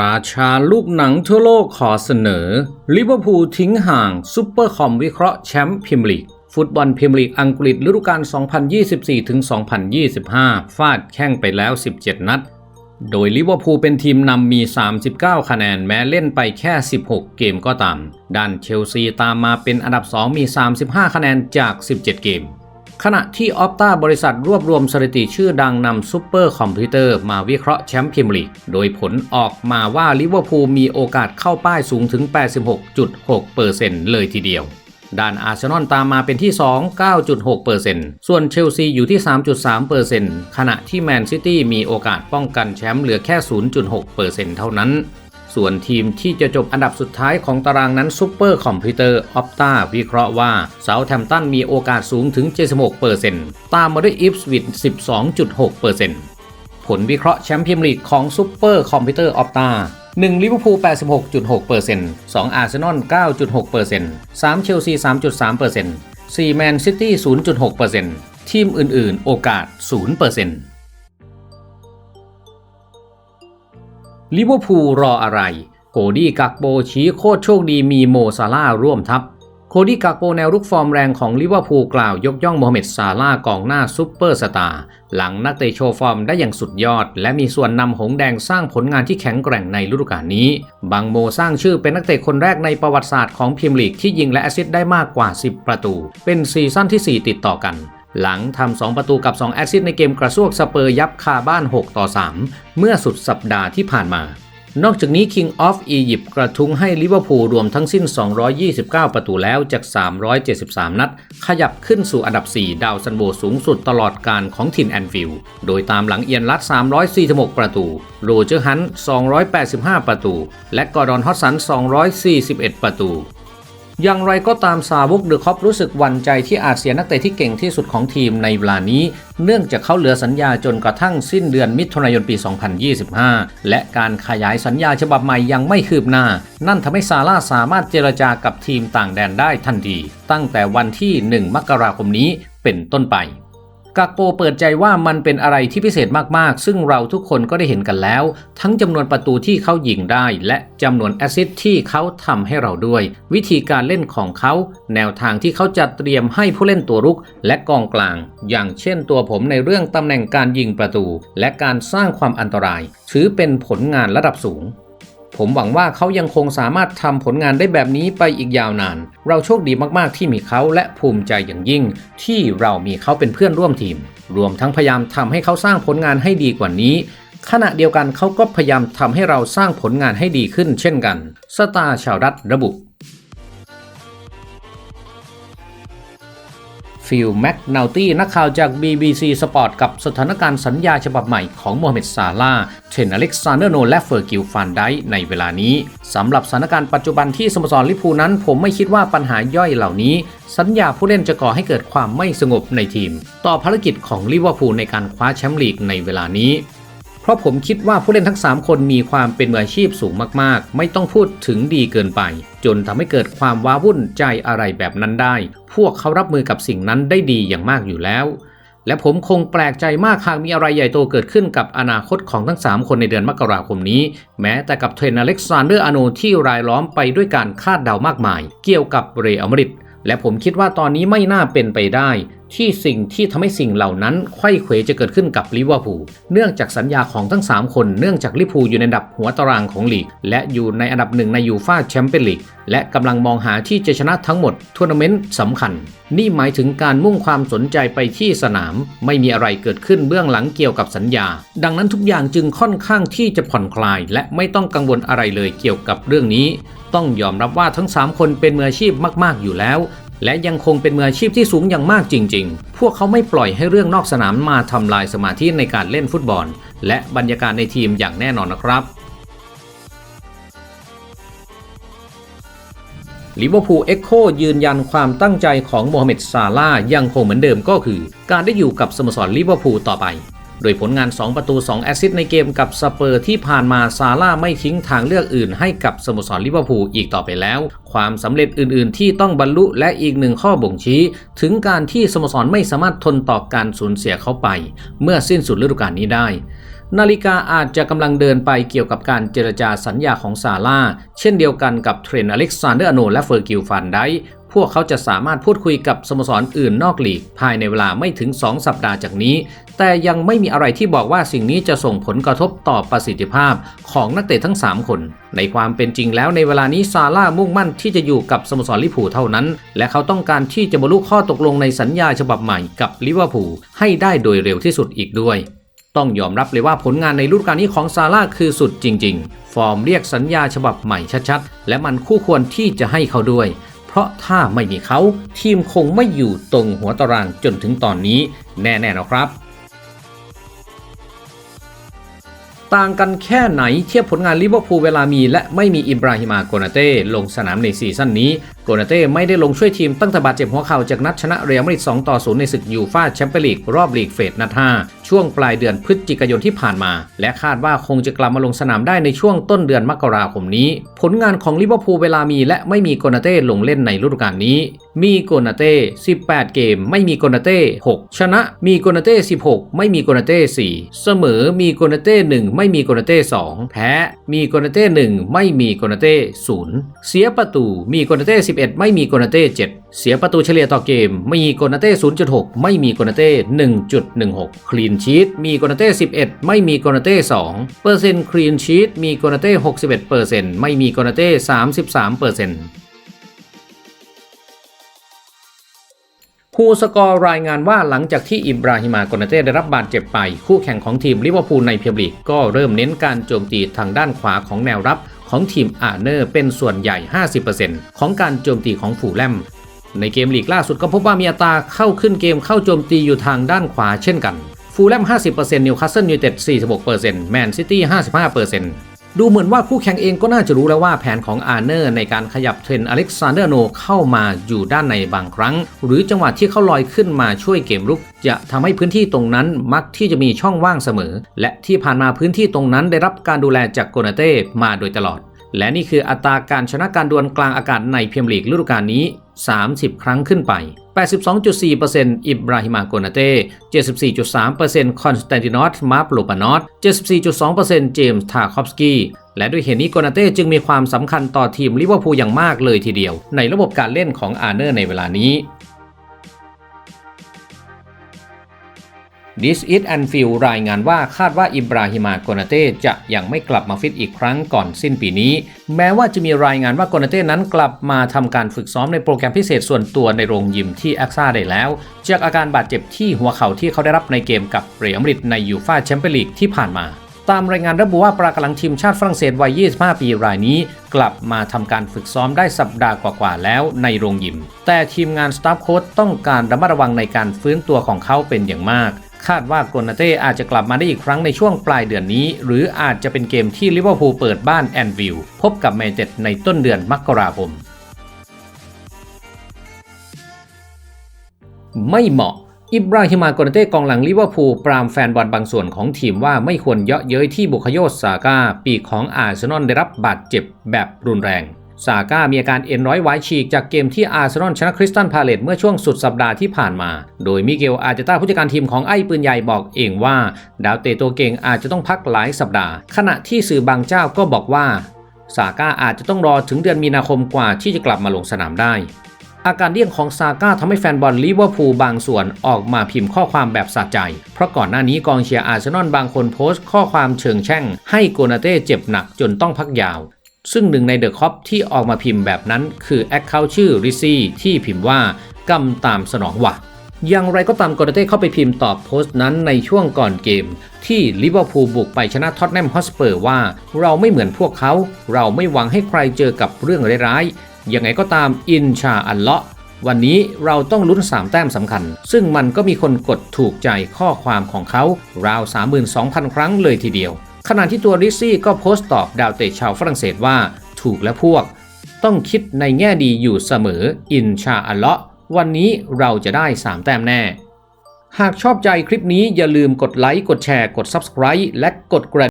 ราชาลูกหนังทั่วโลกขอเสนอ ลิเวอร์พูลทิ้งห่างซุปเปอร์คอมวิเคราะห์แชมป์พรีเมียร์ลีก ฟุตบอลพรีเมียร์ลีกอังกฤษฤดูกาล 2024-2025 ฟาดแข้งไปแล้ว 17 นัด โดยลิเวอร์พูลเป็นทีมนำมี 39 คะแนนแม้เล่นไปแค่ 16 เกมก็ตาม ด้านเชลซีตามมาเป็นอันดับ 2 มี 35 คะแนนจาก 17 เกม ขณะที่ออฟตาบริษัทรวบรวมสถิติชื่อดังนำซูเปอร์คอมพิวเตอร์มาวิเคราะห์แชมป์พรีเมียร์ลีก โดยผลออกมาว่าลิเวอร์พูลมีโอกาสเข้าป้ายสูงถึง 86.6%เลยทีเดียว ด้านอาร์เซนอลตามมาเป็นที่ 2 9.6%ส่วนเชลซีอยู่ที่ 3.3%ขณะที่แมนซิตี้มีโอกาสป้องกันแชมป์เหลือแค่ 0.6%เท่านั้น ส่วนทีมที่จะจบอันดับสุดท้ายของตารางนั้นซูเปอร์คอมพิวเตอร์ออฟตาวิเคราะห์ว่าเซาท์แ m มตันมีโอกาสสูงถึง 76%ตามมาด้วยอิฟสวิต12.6%ผลวิเคราะห์แชมป์พรีเมียร์ลีกของซูเปอร์คอมพิวเตอร์ออฟตา1ลิเวอร์พูล86.6% 2อาร์เซนอล9.6% 3เชลซี3.3% 4แมนซิตี้0.6%ทีมอื่นๆ โอกาส 0% ลิเวอร์พูลรออะไรโคดี้กักโบชี้โคตรโชคดีมีโมซาร่าร่วมทัพ โคดี้กักโบแนวรุกฟอร์มแรงของลิเวอร์พูลกล่าวยกย่องโมฮัมเหม็ดซาร่ากองหน้าซุปเปอร์สตาร์หลังนักเตะโชว์ฟอร์มได้อย่างสุดยอด และมีส่วนนำหงแดงสร้างผลงานที่แข็งแกร่งในฤดูกาลนี้บังโมสร้างชื่อเป็นนักเตะคนแรกในประวัติศาสตร์ของพรีเมียร์ลีกที่ยิงและแอสซิสต์ได้มากกว่า 10 ประตู เป็นซีซั่นที่ 4 ติดต่อกัน หลังทำ2ประตูกับ 2 แอซิสในเกมกระซวกสเปอร์ยับคาบ้าน 6 ต่อ 3 เมื่อสุดสัปดาห์ที่ผ่านมา นอกจากนี้ King of Egypt กระทุ้งให้ลิเวอร์พูลรวมทั้งสิ้น 229 ประตูแล้วจาก 373 นัด ขยับขึ้นสู่อันดับ 4 ดาวซันโบสูงสุดตลอดการของทินแอนฟิลด์โดยตามหลังเอียนรัด 346 ประตู โรเจอร์ฮันต์285 ประตู และกอร์ดอนฮอตสัน 241 ประตู อย่างไรก็ตามซาวกเดอะคอปรู้สึกหวั่นใจที่อาจเสียนักเตะที่เก่งที่สุดของทีมในเวลานี้ เนื่องจากเขาเหลือสัญญาจนกระทั่งสิ้นเดือนมิถุนายนปี 2025 และการขยายสัญญาฉบับใหม่ยังไม่คืบหน้า นั่นทำให้ซาร่าสามารถเจรจากับทีมต่างแดนได้ทันที ตั้งแต่วันที่ 1 มกราคมนี้เป็นต้นไป กากโปเปิดใจว่ามันเป็นอะไรที่พิเศษมากๆ ซึ่งเราทุกคนก็ได้เห็นกันแล้ว ทั้งจำนวนประตูที่เขายิงได้ และจำนวนแอซิสต์ที่เขาทำให้เราด้วย วิธีการเล่นของเขา แนวทางที่เขาจัดเตรียมให้ผู้เล่นตัวรุก และกองกลาง อย่างเช่นตัวผมในเรื่องตำแหน่งการยิงประตู และการสร้างความอันตราย ถือเป็นผลงานระดับสูง ผมหวังว่าเขายังคงสามารถทำผลงานได้แบบนี้ไปอีกยาวนาน เราโชคดีมากๆที่มีเขาและภูมิใจอย่างยิ่ง ที่เรามีเขาเป็นเพื่อนร่วมทีม รวมทั้งพยายามทำให้เขาสร้างผลงานให้ดีกว่านี้ ขณะเดียวกันเขาก็พยายามทำให้เราสร้างผลงานให้ดีขึ้นเช่นกัน สตาร์ชาวรัฐระบุ ฟิลแม็กนาตี้นักข่าวจาก BBC Sport กับสถานการณ์สัญญาฉบับใหม่ของโมฮัมเหม็ดซาลาเทรนอเล็กซานเดอร์โนและเฟอร์กิลฟานไดในเวลานี้สำหรับสถานการณ์ปัจจุบันที่สโมสรลิพูนั้น ผมไม่คิดว่าปัญหาย่อยเหล่านี้ สัญญาผู้เล่นจะก่อให้เกิดความไม่สงบในทีม ต่อภารกิจของลิเวอร์พูลในการคว้าแชมป์ลีกในเวลานี้ เพราะผมคิดว่าผู้เล่นทั้ง 3 คนมีความเป็นมืออาชีพสูงมากๆ ไม่ต้องพูดถึงดีเกินไป จนทำให้เกิดความว้าวุ่นใจอะไรแบบนั้นได้ พวกเขารับมือกับสิ่งนั้นได้ดีอย่างมากอยู่แล้ว และผมคงแปลกใจมากหากมีอะไรใหญ่โตเกิดขึ้นกับอนาคตของทั้ง 3 คนในเดือนมกราคมนี้ แม้แต่กับเทรนอเล็กซานเดอร์อโนที่รายล้อมไปด้วยการคาดเดามากมาย เกี่ยวกับเรอัลมาริดและผมคิดว่าตอนนี้ไม่น่าเป็นไปได้ ที่สิ่งที่ทำให้สิ่งเหล่านั้นไข้เขวจะเกิดขึ้นกับลิเวอร์พูลเนื่องจากสัญญาของทั้ง 3 คนเนื่องจากลิเวอร์พูลอยู่ในอันดับหัวตารางของลีก และอยู่ในอันดับหนึ่งในยูฟ่าแชมเปี้ยนลีกและกำลังมองหาที่จะชนะทั้งหมดทัวร์นาเมนต์สำคัญ นี่หมายถึงการมุ่งความสนใจไปที่สนาม ไม่มีอะไรเกิดขึ้นเบื้องหลังเกี่ยวกับสัญญา ดังนั้นทุกอย่างจึงค่อนข้างที่จะผ่อนคลาย และไม่ต้องกังวลอะไรเลยเกี่ยวกับเรื่องนี้ ต้องยอมรับว่าทั้ง 3 คนเป็นมืออาชีพมาก ๆ อยู่แล้ว และยังคงเป็นมืออาชีพที่สูงอย่างมากจริง ๆ พวกเขาไม่ปล่อยให้เรื่องนอกสนามมาทำลายสมาธิในการเล่นฟุตบอล และบรรยากาศในทีมอย่างแน่นอนนะครับลิเวอร์พูลเอ็กโคยืนยันความตั้งใจของโมฮัมเหม็ดซาลาห์ยังคงเหมือนเดิมก็คือ การได้อยู่กับสโมสรลิเวอร์พูลต่อไป โดยผลงาน 2 ประตู 2 แอสซิสต์ในเกมกับสเปอร์ที่ผ่านมาซาร่าไม่ทิ้งทางเลือกอื่นให้กับสโมสรลิเวอร์พูลอีกต่อไปแล้ว ความสำเร็จอื่น ๆ ที่ต้องบรรลุและอีกหนึ่งข้อบ่งชี้ ถึงการที่สโมสรไม่สามารถทนต่อการสูญเสียเขาไป เมื่อสิ้นสุดฤดูกาลนี้ได้ นาฬิกาอาจจะกำลังเดินไปเกี่ยวกับการเจรจาสัญญาของซาร่า เช่นเดียวกันกับเทรนอเล็กซานเดอร์อโนและเฟอร์กิลฟันไดพวกเขาจะสามารถพูดคุยกับสโมสรอื่นนอกลีก ภายในเวลาไม่ถึง 2 สัปดาห์จากนี้ แต่ยังไม่มีอะไรที่บอกว่าสิ่งนี้จะส่งผลกระทบต่อประสิทธิภาพของนักเตะทั้ง 3 คน ในความเป็นจริงแล้วในเวลานี้ซาร่ามุ่งมั่นที่จะอยู่กับสโมสรลิเวอร์พูลเท่านั้น และเขาต้องการที่จะบรรลุข้อตกลงในสัญญาฉบับใหม่กับลิเวอร์พูลให้ได้โดยเร็วที่สุดอีกด้วย ต้องยอมรับเลยว่าผลงานในฤดูกาลนี้ของซาร่าคือสุดจริง ๆ ฟอร์มเรียกสัญญาฉบับใหม่ชัดๆ และมันคู่ควรที่จะให้เขาด้วย เพราะถ้าไม่มีเขา ทีมคงไม่อยู่ตรงหัวตารางจนถึงตอนนี้แน่ๆนะครับต่างกันแค่ไหนเทียบผลงานลิเวอร์พูลเวลามีและไม่มีอิบราฮิมาโกนาเต้ลงสนามในซีซั่นนี้ กนาเต้ไม่ได้ลงช่วยทีมตั้งแต่บาดเจ็บหัวเข่าจากนัดชนะเรอัลมาดริด2ต่อ0ในศึกยูฟ่าแชมเปี้ยนลีกรอบลีกเฟสนัด5ช่วงปลายเดือนพฤศจิกายนที่ผ่านมา และคาดว่าคงจะกลับมาลงสนามได้ในช่วงต้นเดือนมกราคมนี้ ผลงานของลิเวอร์พูลเวลามีและไม่มีโกนาเต้ลงเล่นในฤดูกาลนี้ มีโกนาเต้ 18 เกม ไม่มีโกนาเต้ 6 ชนะ มีโกนาเต้ 16 ไม่มีโกนาเต้ 4 เสมอ มีโกนาเต้ 1 ไม่มีโกนาเต้ 2 แพ้ มีโกนาเต้ 1 ไม่มีโกนาเต้ 0 เสียประตู มีโกนาเต้ 11ไม่มีโกนาเต้7เสียประตูเฉลี่ยต่อเกม มีโกนาเต้ 0.6 ไม่มีโกนาเต้ 1.16 คลีนชีตมีโกนาเต้ 11 ไม่มีโกนาเต้ 2 เปอร์เซ็นต์คลีนชีตมีโกนาเต้ 61เปอร์เซ็นต์ไม่มีโกนาเต้ 33เปอร์เซ็นต์ฮูสกอร์รายงานว่าหลังจากที่อิบราฮิมากนาเต้ได้รับบาดเจ็บไป คู่แข่งของทีมลิเวอร์พูลในพิเมียร์ลีกก็เริ่มเน้นการโจมตีทางด้านขวาของแนวรับ ของทีมอาร์เนอร์เป็นส่วนใหญ่ 50%ของการโจมตีของฟูลแลมในเกมลีกล่าสุดก็พบว่ามีอัตราเข้าขึ้นเกมเข้าโจมตีอยู่ทางด้านขวาเช่นกัน ฟูลแลม 50%นิวคาสเซิลยูไนเต็ด 46%แมนซิตี้ 55% ดูเหมือนว่าคู่แข่งเองก็น่าจะรู้แล้วว่าแผนของอาร์เนอร์ในการขยับเทรนอเล็กซานเดอร์โนเข้ามาอยู่ด้านในบางครั้ง หรือจังหวะที่เขาลอยขึ้นมาช่วยเกมรุก จะทำให้พื้นที่ตรงนั้นมักที่จะมีช่องว่างเสมอ และที่ผ่านมาพื้นที่ตรงนั้นได้รับการดูแลจากโกนาเต้มาโดยตลอด และนี่คืออัตราการชนะการดวลกลางอากาศในพรีเมียร์ลีกฤดูกาลนี้ 30 ครั้งขึ้นไป 82.4%อิบราฮิมาโกนาเต้74.3%คอนสแตนตินอสมาร์ปโลปานอส74.2%เจมส์ทาคอฟสกี้และด้วยเหตุนี้โกนาเต้จึงมีความสำคัญต่อทีมลิเวอร์พูลอย่างมากเลยทีเดียว ในระบบการเล่นของอาร์เนอร์ในเวลานี้ This is Anfield รายงานว่าคาดว่าอิบราฮิมาโกนาเต้จะยังไม่กลับมาฟิตอีกครั้งก่อนสิ้นปีนี้ แม้ว่าจะมีรายงานว่าโกนาเต้นั้นกลับมาทำการฝึกซ้อมในโปรแกรมพิเศษส่วนตัวในโรงยิมที่แอคซ่าได้แล้ว จากอาการบาดเจ็บที่หัวเข่าที่เขาได้รับในเกมกับเรอัลมาดริดในยูฟ่าแชมเปี้ยนลีกที่ผ่านมาตามรายงานระบุว่าปรากำลังทีมชาติฝรั่งเศสวัย 25 ปีรายนี้ กลับมาทำการฝึกซ้อมได้สัปดาห์กว่าๆแล้วในโรงยิม แต่ทีมงานสตาฟโค้ชต้องการระมัดระวังในการฟื้นตัวของเขาเป็นอย่างมาก คาดว่าโกนาเต้อาจจะกลับมาได้อีกครั้งในช่วงปลายเดือนนี้ หรืออาจจะเป็นเกมที่ลิเวอร์พูลเปิดบ้านแอนวิลพบกับแมนเชสเตอร์ในต้นเดือนมกราคม ไม่เหมาะอิบราฮิมาโกนาเต้กองหลังลิเวอร์พูลปรามแฟนบอลบางส่วนของทีมว่าไม่ควรเยาะเย้ยที่บุคโยสซาก้าปีกของอาร์เซนอลได้รับบาดเจ็บแบบรุนแรง ซาก้ามีอาการเอ็นร้อยไว้ฉีกจากเกมที่อาร์เซนอลชนะคริสตันพาเลตเมื่อช่วงสุดสัปดาห์ที่ผ่านมา โดยมิเกลอาร์เจต้าผู้จัดการทีมของไอ้ปืนใหญ่บอกเองว่า ดาวเตะตัวเก่งอาจจะต้องพักหลายสัปดาห์ ขณะที่สื่อบางเจ้าก็บอกว่าซาก้าอาจจะต้องรอถึงเดือนมีนาคมกว่าที่จะกลับมาลงสนามได้ อาการเลี่ยงของซาก้าทำให้แฟนบอลลิเวอร์พูลบางส่วนออกมาพิมพ์ข้อความแบบสะใจ เพราะก่อนหน้านี้กองเชียร์อาร์เซนอลบางคนโพสต์ข้อความเชิงแช่ง ให้โกนาเต้เจ็บหนักจนต้องพักยาว ซึ่งหนึ่งในเดอะคอปที่ออกมาพิมพ์แบบนั้นคือแอคเคาท์ชื่อริซี่ที่พิมพ์ว่ากำตามสนองว่ะอย่างไรก็ตามโกนาเต้เข้าไปพิมพ์ตอบโพสต์นั้นในช่วงก่อนเกม ที่ลิเวอร์พูลบุกไปชนะท็อตแนมฮอสเปอร์ว่า เราไม่เหมือนพวกเขา เราไม่หวังให้ใครเจอกับเรื่องร้ายๆยังไงก็ตามอินชาอัลเลาะห์วันนี้เราต้องลุ้น 3 แต้มสำคัญ ซึ่งมันก็มีคนกดถูกใจข้อความของเขาราว 32,000 ครั้งเลยทีเดียว ขณะที่ตัวริซี่ก็โพสต์ตอบดาวเตะชาวฝรั่งเศสว่า ถูกและพวก ต้องคิดในแง่ดีอยู่เสมออินชาอัลเลาะวันนี้เราจะได้ 3 แต้มแน่ หากชอบใจคลิปนี้อย่าลืมกดไลค์ กดแชร์ กด Subscribe และกดกระ